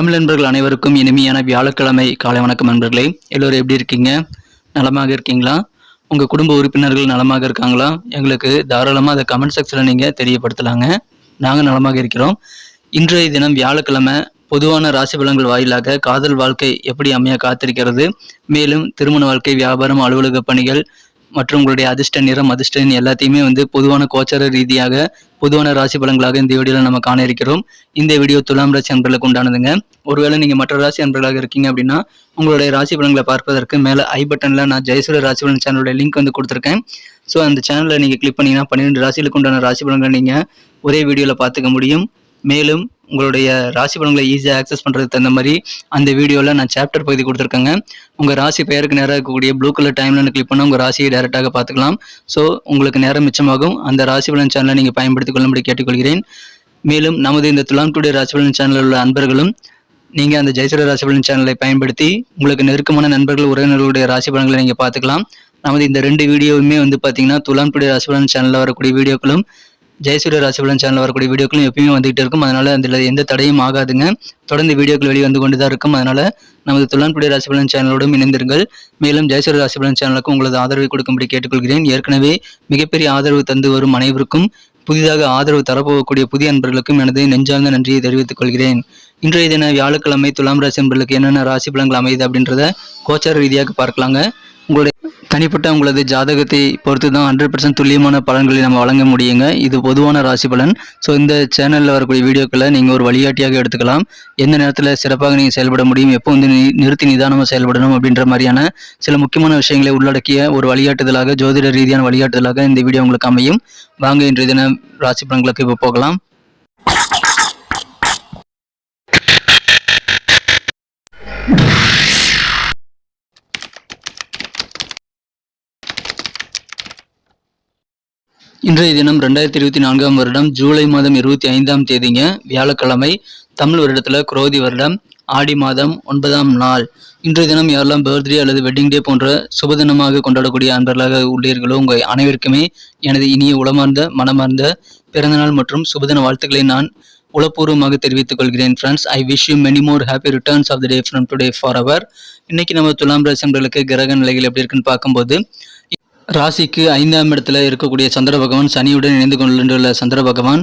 தமிழ் நண்பர்கள் அனைவருக்கும் இனிமையான வியாழக்கிழமை காலை வணக்கம் நண்பர்களே. எல்லோரும் எப்படி இருக்கீங்க? நலமாக இருக்கீங்களா? உங்க குடும்ப உறுப்பினர்கள் நலமாக இருக்காங்களா? எங்களுக்கு தாராளமாக அதை கமெண்ட் செக்ஷனில் நீங்க தெரியப்படுத்தலாங்க. நாங்கள் நலமாக இருக்கிறோம். இன்றைய தினம் வியாழக்கிழமை பொதுவான ராசி பலன்கள் வாயிலாக காதல் வாழ்க்கை எப்படி அமைய காத்திருக்கிறது? மேலும் திருமண வாழ்க்கை வியாபாரம் அலுவலக பணிகள் மற்றும் உங்களுடைய அதிர்ஷ்ட நிறம் அதிர்ஷ்ட எல்லாத்தையுமே வந்து பொதுவான கோச்சார ரீதியாக பொதுவான ராசி பலன்களாக இந்த வீடியோவில் நம்ம காண இருக்கிறோம். இந்த வீடியோ துலாம் ராசி அன்பர்களுக்கு உண்டானதுங்க. ஒருவேளை நீங்கள் மற்ற ராசி அன்பர்களாக இருக்கீங்க அப்படின்னா உங்களுடைய ராசி பலன்களை பார்ப்பதற்கு மேலே ஐ பட்டனில் நான் ஜெயசூரிய ராசி பலன் சேனலோட லிங்க் வந்து கொடுத்துருக்கேன். ஸோ அந்த சேனலை நீங்கள் கிளிக் பண்ணீங்கன்னா பன்னிரெண்டு ராசிகளுக்கு உண்டான ராசி பலன்களை நீங்கள் ஒரே வீடியோவில் பார்த்துக்க முடியும். மேலும் உங்களுடைய ராசி பலன்களை ஈஸியாக ஆக்சஸ் பண்ணுறதுக்கு தகுந்த மாதிரி அந்த வீடியோவில் நான் சாப்டர் பகுதி கொடுத்துருக்கேங்க. உங்கள் ராசி பெயருக்கு நேராக இருக்கக்கூடிய ப்ளூ கலர் டைம்லைன் கிளிக் பண்ணால் உங்கள் ராசியை டேரெக்டாக பார்த்துக்கலாம். ஸோ உங்களுக்கு நேரம் மிச்சமாகும். அந்த ராசி பலன் சேனலை நீங்கள் பயன்படுத்திக் கொள்ளும்படி கேட்டுக்கொள்கிறேன். மேலும் நமது இந்த துலாம் டுடே ராசி பலன் சேனலில் உள்ள அன்பர்களும் நீங்கள் அந்த ஜெயசுர ராசி பலன் சேனலை பயன்படுத்தி உங்களுக்கு நெருக்கமான நண்பர்கள் உறவினர்களுடைய ராசி பலன்களை நீங்கள் பார்த்துக்கலாம். நமது இந்த ரெண்டு வீடியோவுமே வந்து பார்த்தீங்கன்னா துலாம் டுடே ராசி பலன் சேனலில் வரக்கூடிய வீடியோக்களும் ஜெயசூரிய ராசிபலன் சேனல் வரக்கூடிய வீடியோக்களும் எப்பயுமே வந்துகிட்டு இருக்கும். அதனால அதில் எந்த தடையும் ஆகாதுங்க. தொடர்ந்து வீடியோக்கள் வெளியே வந்து கொண்டு தான் இருக்கும். அதனால நமது துளான்புடி ராசிபலன் சேனலோடும் இணைந்திருங்கள். மேலும் ஜெயசூரிய ராசிபலன் சேனலுக்கும் உங்களது ஆதரவை கொடுக்கும்படி கேட்டுக்கொள்கிறேன். ஏற்கனவே மிகப்பெரிய ஆதரவு தந்து வரும் அனைவருக்கும் புதிதாக ஆதரவு தரப்போகக்கூடிய புதிய அன்பர்களுக்கும் எனது நெஞ்சார்ந்த நன்றியை தெரிவித்துக் கொள்கிறேன். இன்றைய தின வியாழக்கிழமை துலாம் ராசி அன்பர்களுக்கு என்னென்ன ராசி பலன்கள் அமையுது அப்படின்றத கோச்சார ரீதியாக பார்க்கலாங்க. உங்களுடைய தனிப்பட்ட உங்களது ஜாதகத்தை பொறுத்து தான் ஹண்ட்ரட் பர்சன்ட் துல்லியமான பலன்களை நம்ம வழங்க முடியுங்க. இது பொதுவான ராசி பலன். ஸோ இந்த சேனலில் வரக்கூடிய வீடியோக்களை நீங்கள் ஒரு வழிகாட்டியாக எடுத்துக்கலாம். எந்த நேரத்தில் சிறப்பாக நீங்கள் செயல்பட முடியும் எப்போ வந்து நி- நிறுத்தி நிதானமாக செயல்படணும் அப்படின்ற மாதிரியான சில முக்கியமான விஷயங்களை உள்ளடக்கிய ஒரு வழிகாட்டுதலாக ஜோதிட ரீதியான வழிகாட்டுதலாக இந்த வீடியோ உங்களுக்கு அமையும். வாங்க இன்றைய தின ராசி பலன்களுக்கு இப்போ போகலாம். இன்றைய தினம் ரெண்டாயிரத்தி இருபத்தி நான்காம் வருடம் ஜூலை மாதம் இருபத்தி ஐந்தாம் தேதிங்க. வியாழக்கிழமை தமிழ் வருடத்துல குரோதி வருடம் ஆடி மாதம் ஒன்பதாம் நாள். இன்றைய தினம் யாரெல்லாம் பர்த்டே அல்லது வெட்டிங் டே போன்ற சுபதினமாக கொண்டாடக்கூடிய அன்பர்களாக உள்ளீர்களோ உங்கள் அனைவருக்குமே எனது இனிய உளமார்ந்த மனமார்ந்த பிறந்தநாள் மற்றும் சுபதின வாழ்த்துக்களை நான் உளப்பூர்வமாக தெரிவித்துக் கொள்கிறேன் friends I wish you many more happy returns of the day from today for அவர் இன்னைக்கு நம்ம துலாம் ராசி கிரக நிலைகள் எப்படி இருக்குன்னு பார்க்கும்போது ராசிக்கு ஐந்தாம் இடத்துல இருக்கக்கூடிய சந்திர பகவான் சனியுடன் இணைந்து கொண்டுள்ள சந்திர பகவான்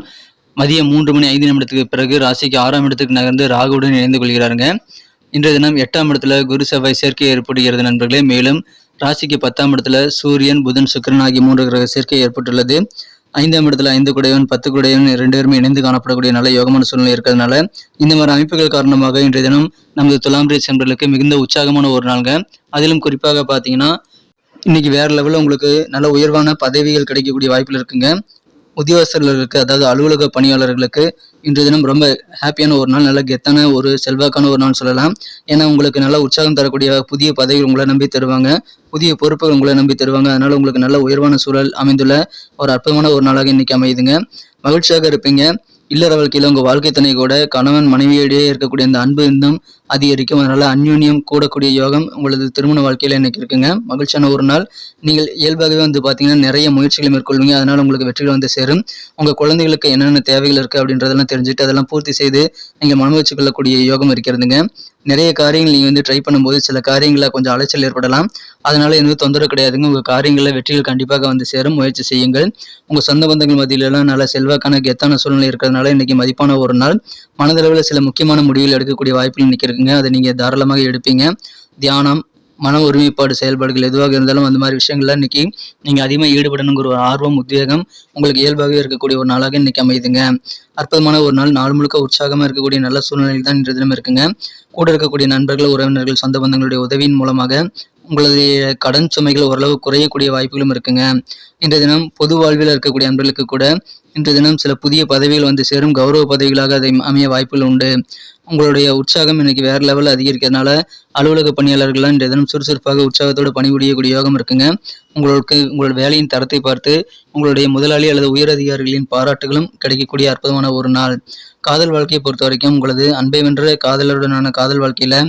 மதியம் மூன்று மணி ஐந்து நிமிடத்துக்கு பிறகு ராசிக்கு ஆறாம் இடத்துக்கு நகர்ந்து ராகுடன் இணைந்து கொள்கிறாருங்க. இன்றைய தினம் எட்டாம் இடத்துல குரு செவ்வாய் சேர்க்கை ஏற்படுகிறது நண்பர்களே. மேலும் ராசிக்கு பத்தாம் இடத்துல சூரியன் புதன் சுக்கிரன் ஆகிய மூன்று கிரக சேர்க்கை ஏற்பட்டுள்ளது. ஐந்தாம் இடத்துல ஐந்து குடையவன் பத்து குடையவன் ரெண்டு பேருமே இணைந்து காணப்படக்கூடிய நல்ல யோகமான சூழ்நிலை இருக்கிறதுனால இந்த மாதிரி அமைப்புகள் காரணமாக இன்றைய தினம் நமது துலாம் ராசி மிகுந்த உற்சாகமான ஒரு நாளுங்க. அதிலும் குறிப்பாக பார்த்தீங்கன்னா இன்னைக்கு வேற லெவலில் உங்களுக்கு நல்ல உயர்வான பதவிகள் கிடைக்கக்கூடிய வாய்ப்புகள் இருக்குங்க. உத்தியோகஸ்தர்களுக்கு அதாவது அலுவலக பணியாளர்களுக்கு இன்றைய தினம் ரொம்ப ஹாப்பியான ஒரு நாள் நல்ல கெத்தான ஒரு செல்வாக்கான ஒரு நாள் சொல்லலாம். ஏன்னா உங்களுக்கு நல்ல உற்சாகம் தரக்கூடிய புதிய பதவிகள் உங்களை நம்பி தருவாங்க. புதிய பொறுப்புகள் உங்களை நம்பி தருவாங்க. அதனால உங்களுக்கு நல்ல உயர்வான சூழல் அமைந்துள்ள ஒரு அற்புதமான ஒரு நாளாக இன்னைக்கு அமையுதுங்க. மகிழ்ச்சியாக இருப்பீங்க. இல்லற வாழ்க்கையில் உங்கள் வாழ்க்கை துணை கூட கணவன் மனைவியிடையே இருக்கக்கூடிய அந்த அன்பு இன்னும் அதிகரிக்கும். அதனால் அந்யோன்யம் கூடக்கூடிய யோகம் உங்களது திருமண வாழ்க்கையில இன்றைக்கி இருக்குங்க. மகிழ்ச்சியான ஒரு நாள். நீங்கள் இயல்பாகவே வந்து பார்த்தீங்கன்னா நிறைய முயற்சிகளை மேற்கொள்வீங்க. அதனால உங்களுக்கு வெற்றிகள் வந்து சேரும். உங்க குழந்தைகளுக்கு என்னென்ன தேவைகள் இருக்கு அப்படின்றதெல்லாம் தெரிஞ்சுட்டு அதெல்லாம் பூர்த்தி செய்து நீங்கள் மனம் வச்சுக்கொள்ளக்கூடிய யோகம் இருக்கிறதுங்க. நிறைய காரியங்கள் நீங்க வந்து ட்ரை பண்ணும்போது சில காரியங்களில் கொஞ்சம் அலைச்சல் ஏற்படலாம். அதனால எந்த தொந்தரவு கிடையாதுங்க. உங்கள் காரியங்களில் வெற்றிகள் கண்டிப்பாக வந்து சேரும். முயற்சி செய்யுங்கள். உங்க சொந்த பந்தங்கள் மத்தியிலலாம் நல்ல செல்வாக்கான கெத்தான சூழ்நிலை இருக்கிறதுனால இன்னைக்கு மதிப்பான ஒரு நாள். மனதளவில் சில முக்கியமான முடிவுகள் எடுக்கக்கூடிய வாய்ப்புகள் இன்னைக்கு இருக்குங்க அதை நீங்க தாராளமாக எடுப்பீங்க. தியானம் மன ஒருமைப்பாடு செயல்பாடுகள் எதுவாக இருந்தாலும் அந்த மாதிரி விஷயங்கள்ல இன்னைக்கு நீங்க அதிகமாக ஈடுபடணுங்கிற ஒரு ஆர்வம் உத்வேகம் உங்களுக்கு இயல்பாகவே இருக்கக்கூடிய ஒரு நாளாக இன்னைக்கு அமையுதுங்க. அற்புதமான ஒரு நாள். நாள் முழுக்க உற்சாகமாக இருக்கக்கூடிய நல்ல சூழ்நிலையில் தான் இன்று தினம் இருக்குங்க. கூட இருக்கக்கூடிய நண்பர்கள் உறவினர்கள் சொந்த பந்தங்களுடைய உதவியின் மூலமாக உங்களுடைய கடன் சுமைகள் ஓரளவு குறையக்கூடிய வாய்ப்புகளும் இருக்குங்க. இன்றைய தினம் பொது வாழ்வில் இருக்கக்கூடிய அன்பர்களுக்கு கூட இன்றைய தினம் சில புதிய பதவிகள் வந்து சேரும். கௌரவ பதவிகளாக அதை அமைய வாய்ப்புகள் உண்டு. உங்களுடைய உற்சாகம் இன்னைக்கு வேற லெவலில் அதிகரிக்கிறதுனால அலுவலக பணியாளர்கள்லாம் இன்றைய தினம் சுறுசுறுப்பாக உற்சாகத்தோடு பணிபுரியக்கூடிய யோகம் இருக்குங்க. உங்களுக்கு உங்களோட வேலையின் தரத்தை பார்த்து உங்களுடைய முதலாளி அல்லது உயர் அதிகாரிகளின் பாராட்டுகளும் கிடைக்கக்கூடிய அற்புதமான ஒரு நாள். காதல் வாழ்க்கையை பொறுத்த வரைக்கும் உங்களது அன்பை வென்ற காதலருடனான காதல் வாழ்க்கையில்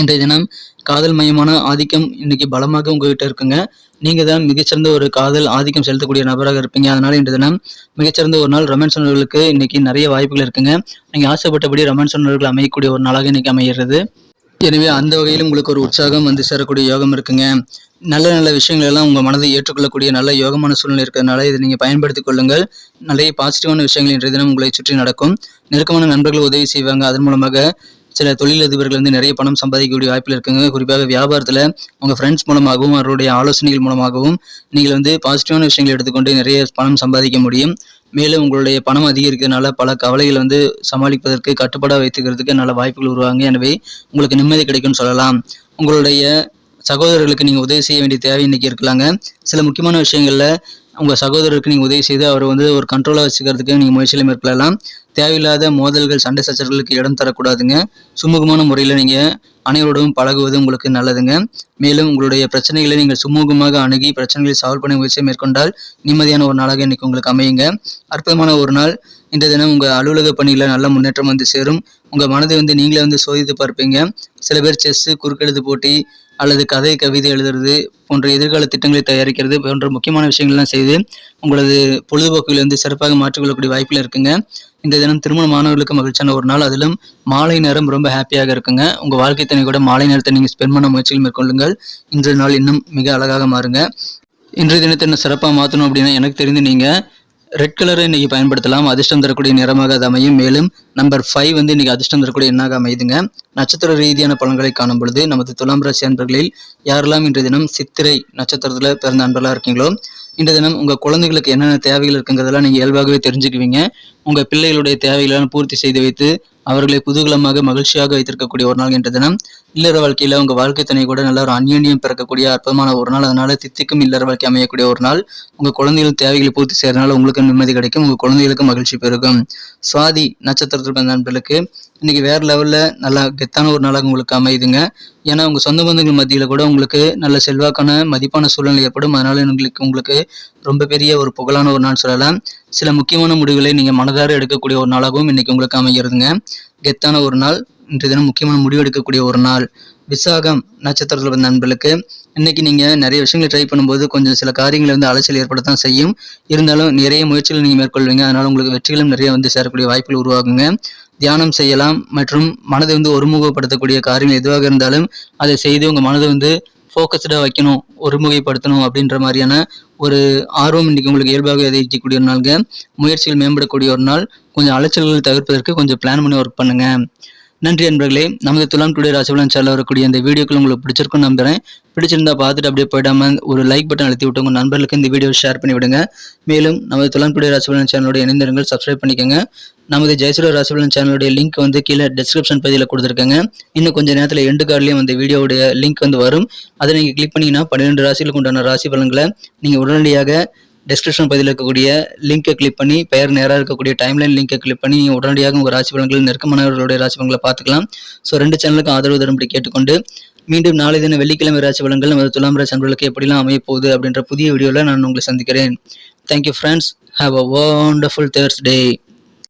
இன்றைய தினம் காதல் மையமான ஆதிக்கம் இன்னைக்கு பலமாக உங்ககிட்ட இருக்குங்க. நீங்க தான் மிகச்சிறந்த ஒரு காதல் ஆதிக்கம் செலுத்தக்கூடிய நபராக இருப்பீங்க. அதனால இன்றைய தினம் மிகச்சிறந்த ஒரு நாள் ரொமான்ஸ் உணர்வுகளுக்கு இன்னைக்கு நிறைய வாய்ப்புகள் இருக்குங்க. நீங்க ஆசைப்பட்டபடி ரொமான்ஸ் உணர்வுகள் அமையக்கூடிய ஒரு நாளாக இன்னைக்கு அமைகிறது எனவே அந்த வகையில் உங்களுக்கு ஒரு உற்சாகம் வந்து சேரக்கூடிய யோகம் இருக்குங்க. நல்ல நல்ல விஷயங்கள் எல்லாம் உங்கள் மனதை ஏற்றுக்கொள்ளக்கூடிய நல்ல யோகமான சூழ்நிலை இருக்கிறதுனால இதை நீங்கள் பயன்படுத்திக் கொள்ளுங்கள். நிறைய பாசிட்டிவான விஷயங்கள் இன்றைய தினம் உங்களை சுற்றி நடக்கும். நெருக்கமான நண்பர்கள் உதவி செய்வாங்க. அதன் மூலமாக சில தொழிலதிபர்கள் வந்து நிறைய பணம் சம்பாதிக்கக்கூடிய வாய்ப்பில் இருக்குங்க. குறிப்பாக வியாபாரத்தில் உங்கள் ஃப்ரெண்ட்ஸ் மூலமாகவும் அவருடைய ஆலோசனைகள் மூலமாகவும் நீங்கள் வந்து பாசிட்டிவான விஷயங்களை எடுத்துக்கொண்டு நிறைய பணம் சம்பாதிக்க முடியும். மேலும் உங்களுடைய பணம் அதிகரிக்கிறதுனால பல கவலைகள் வந்து சமாளிப்பதற்கு கட்டுப்பாடாக வைத்துக்கிறதுக்கு நல்ல வாய்ப்புகள் உருவாங்க எனவே உங்களுக்கு நிம்மதி கிடைக்கும்னு சொல்லலாம். உங்களுடைய சகோதரர்களுக்கு நீங்கள் உதவி செய்ய வேண்டிய தேவை இன்னைக்கு இருக்கலாங்க. சில முக்கியமான விஷயங்களில் உங்கள் சகோதரருக்கு நீங்கள் உதவி செய்து அவரை வந்து ஒரு கண்ட்ரோலாக வச்சுக்கிறதுக்கு நீங்கள் முயற்சியில் மேற்கொள்ளலாம். தேவையில்லாத மோதல்கள் சண்டை சச்சரவுகளுக்கு இடம் தரக்கூடாதுங்க. சுமூகமான முறையில் நீங்கள் அனைவரோடும் பழகுவது உங்களுக்கு நல்லதுங்க. மேலும் உங்களுடைய பிரச்சனைகளை நீங்கள் சுமூகமாக அணுகி பிரச்சனைகளை சால்வ் பண்ண முயற்சியை மேற்கொண்டால் நிம்மதியான ஒரு நாளாக இன்னைக்கு உங்களுக்கு அமையுங்க. அற்புதமான ஒரு நாள். இந்த தினம் உங்கள் அலுவலக பணியில் நல்ல முன்னேற்றம் வந்து சேரும். உங்கள் மனதை வந்து நீங்களே வந்து சோதித்து பார்ப்பீங்க. சில பேர் செஸ்ஸு குறுக்கெழுது போட்டி அல்லது கதை கவிதை எழுதுறது போன்ற எதிர்கால திட்டங்களை தயாரிக்கிறது போன்ற முக்கியமான விஷயங்கள்லாம் செய்து உங்களது பொழுதுபோக்குகளை வந்து சிறப்பாக மாற்றிக்கொள்ளக்கூடிய வாய்ப்பில் இருக்குங்க. இந்த தினம் திருமண மாணவர்களுக்கு மகிழ்ச்சியான ஒரு நாள். அதிலும் மாலை நேரம் ரொம்ப ஹாப்பியாக இருக்குங்க. உங்கள் வாழ்க்கை தனி கூட மாலை நேரத்தை நீங்கள் ஸ்பெண்ட் பண்ண முயற்சிகள் மேற்கொள்ளுங்கள். இன்றைய நாள் இன்னும் மிக அழகாக மாறுங்க. இன்றைய தினத்தை என்ன சிறப்பாக மாற்றணும் அப்படின்னா எனக்கு தெரிந்து நீங்கள் ரெட் கலரை இன்றைக்கி பயன்படுத்தலாம். அதிர்ஷ்டம் தரக்கூடிய நிறமாக அது அமையும். மேலும் நம்பர் ஃபைவ் வந்து இன்றைக்கி அதிர்ஷ்டம் தரக்கூடிய எண்ணாக அமையுதுங்க. நட்சத்திர ரீதியான பலன்களை காணும் பொழுது நமது துலாம் ராசி அன்பர்களில் யாரெல்லாம் இன்றைய தினம் சித்திரை நட்சத்திரத்தில் பிறந்த அன்பர்களாக இருக்கீங்களோ இன்றைய தினம் உங்கள் குழந்தைகளுக்கு என்னென்ன தேவைகள் இருக்குங்கிறதெல்லாம் நீங்கள் இயல்பாகவே தெரிஞ்சுக்குவீங்க. உங்கள் பிள்ளைகளுடைய தேவைகளெல்லாம் பூர்த்தி செய்து வைத்து அவர்களை புதுகலமாக மகிழ்ச்சியாக வைத்திருக்கக்கூடிய ஒரு நாள் என்ற தினம் இல்லற வாழ்க்கையில உங்க வாழ்க்கை துணை கூட நல்ல ஒரு அந்யோன்யம் பிறக்கக்கூடிய அற்புதமான ஒரு நாள். அதனால தித்திக்கும் இல்லற வாழ்க்கை அமையக்கூடிய ஒரு நாள். உங்க குழந்தைகள் தேவைகளை பூர்த்தி செய்யறதுனால உங்களுக்கு நிம்மதி கிடைக்கும். உங்க குழந்தைகளுக்கு மகிழ்ச்சி பெருகும். சுவாதி நட்சத்திரத்தில் பிறந்த நண்பர்களுக்கு இன்னைக்கு வேற லெவல்ல நல்லா கெத்தான ஒரு நாளாக உங்களுக்கு அமையுதுங்க. ஏன்னா உங்கள் சொந்த பந்தங்கள் மத்தியில் கூட உங்களுக்கு நல்ல செல்வாக்கான மதிப்பான சூழ்நிலை ஏற்படும். அதனால் உங்களுக்கு உங்களுக்கு ரொம்ப பெரிய ஒரு புகழான ஒரு நாள் சொல்லலாம். சில முக்கியமான முடிவுகளை நீங்கள் மனதார எடுக்கக்கூடிய ஒரு நாளாகவும் இன்றைக்கி உங்களுக்கு அமைகிறதுங்க. கெத்தான ஒரு நாள் இன்றைய தினம் முக்கியமான முடிவு எடுக்கக்கூடிய ஒரு நாள். விசாகம் நட்சத்திரத்தில் வந்த நண்பர்களுக்கு இன்னைக்கு நீங்கள் நிறைய விஷயங்களை ட்ரை பண்ணும்போது கொஞ்சம் சில காரியங்களை வந்து அலைச்சல் ஏற்படத்தான் செய்யும். இருந்தாலும் நிறைய முயற்சிகள் நீங்கள் மேற்கொள்வீங்க. அதனால் உங்களுக்கு வெற்றிகளும் நிறைய வந்து சேரக்கூடிய வாய்ப்புகள் உருவாகுங்க. தியானம் செய்யலாம் மற்றும் மனதை வந்து ஒருமுகப்படுத்தக்கூடிய காரியங்கள் எதுவாக இருந்தாலும் அதை செய்து உங்கள் மனதை வந்து ஃபோக்கஸ்டாக வைக்கணும் ஒருமுகைப்படுத்தணும் அப்படின்ற மாதிரியான ஒரு ஆர்வம் இன்றைக்கி உங்களுக்கு இயல்பாக எதிர்க்கக்கூடிய ஒரு நாளுங்க. முயற்சிகள் மேம்படக்கூடிய ஒரு நாள். கொஞ்சம் அலைச்சல்கள் தவிர்ப்பதற்கு கொஞ்சம் பிளான் பண்ணி ஒர்க் பண்ணுங்கள் நன்றி நண்பர்களே நமது துலாம் டுடே ராசிபலன் சேனல் வரக்கூடிய இந்த வீடியோக்கள் உங்களுக்கு பிடிச்சிருக்குன்னு நம்புறேன். பிடிச்சிருந்தா பார்த்துட்டு அப்படியே போயிடாம ஒரு லைக் பட்டன் அழுத்தி விட்டு உங்கள் நண்பர்களுக்கு இந்த வீடியோ ஷேர் பண்ணி விடுங்க. மேலும் நமது துலாம் டுடே ராசிபலன் சேனலோட இணைந்திருங்கள் சப்ஸ்கிரைப் பண்ணிக்கோங்க. நமது ஜெயசுர ராசிபலன் சேனலுடைய லிங்க் வந்து கீழே டிஸ்கிரிப்ஷன் பகுதியில் கொடுத்துருக்காங்க. இன்னும் கொஞ்சம் நேரத்தில் எண்டு கார்ட்லேயும் அந்த வீடியோவுடைய லிங்க் வந்து வரும். அதை நீங்கள் கிளிக் பண்ணிங்கன்னா பன்னிரெண்டு ராசிகளுக்கு உண்டான ராசி பலன்களை நீங்கள் உடனடியாக டிஸ்கிரிப்ஷன் பகுதியில் இருக்கக்கூடிய லிங்கை கிளிக் பண்ணி பெயர் நேராக இருக்கக்கூடிய டைம்லைன் லிங்கை கிளிக் பண்ணி உடனடியாக உங்கள் ராசி பலன்கள் நெருக்கமானவர்களுடைய ராசி பலன்களை பார்த்துக்கலாம். ஸோ ரெண்டு சேனலுக்கும் ஆதரவு தரும்படி கேட்டுக்கொண்டு மீண்டும் நாளை தின வெள்ளிக்கிழமை ராசி பலன்கள் நமது துலாம் ராசி அன்பர்களுக்கு எப்படிலாம் அமையப்போகுது அப்படின்ற புதிய வீடியோவில் நான் உங்களை சந்திக்கிறேன். Thank you friends have a wonderful there's day